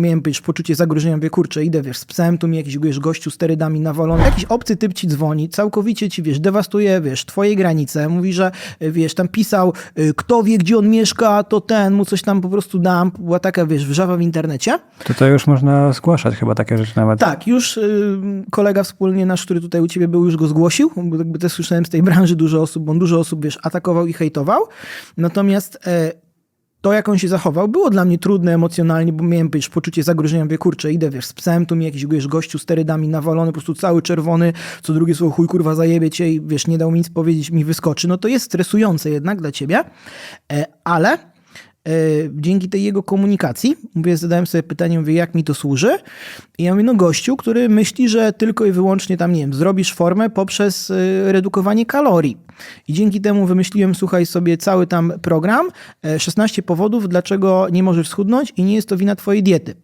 Miałem wiesz, poczucie zagrożenia, mówię, kurczę, idę, wiesz, z psem, tu mi jakiś, wiesz, gościu sterydami nawalony. Jakiś obcy typ ci dzwoni, całkowicie ci, wiesz, dewastuje, wiesz, twoje granice. Mówi, że, y, wiesz, tam pisał, y, kto wie, gdzie on mieszka, to ten, mu coś tam po prostu dam. Była taka, wiesz, wrzawa w internecie. To to już można zgłaszać chyba takie rzeczy nawet. Tak, już y, kolega wspólnie nasz, który tutaj u ciebie był, już go zgłosił, bo jakby też słyszałem z tej branży dużo osób, bo on dużo osób, wiesz, atakował i hejtował. Natomiast e, to, jak on się zachował, było dla mnie trudne emocjonalnie, bo miałem, wiesz, poczucie zagrożenia, mówię, kurczę, idę, wiesz, z psem, tu mi jakiś, wiesz, gościu sterydami nawalony, po prostu cały czerwony, co drugie słowo, chuj, kurwa, zajebie cię i, wiesz, nie dał mi nic powiedzieć, mi wyskoczy. No to jest stresujące jednak dla ciebie, e, ale dzięki tej jego komunikacji, mówię, zadałem sobie pytanie, mówię, jak mi to służy? I ja mówię, no gościu, który myśli, że tylko i wyłącznie tam, nie wiem, zrobisz formę poprzez y, redukowanie kalorii. I dzięki temu wymyśliłem, słuchaj sobie, cały tam program, e, 16 powodów, dlaczego nie możesz schudnąć i nie jest to wina twojej diety.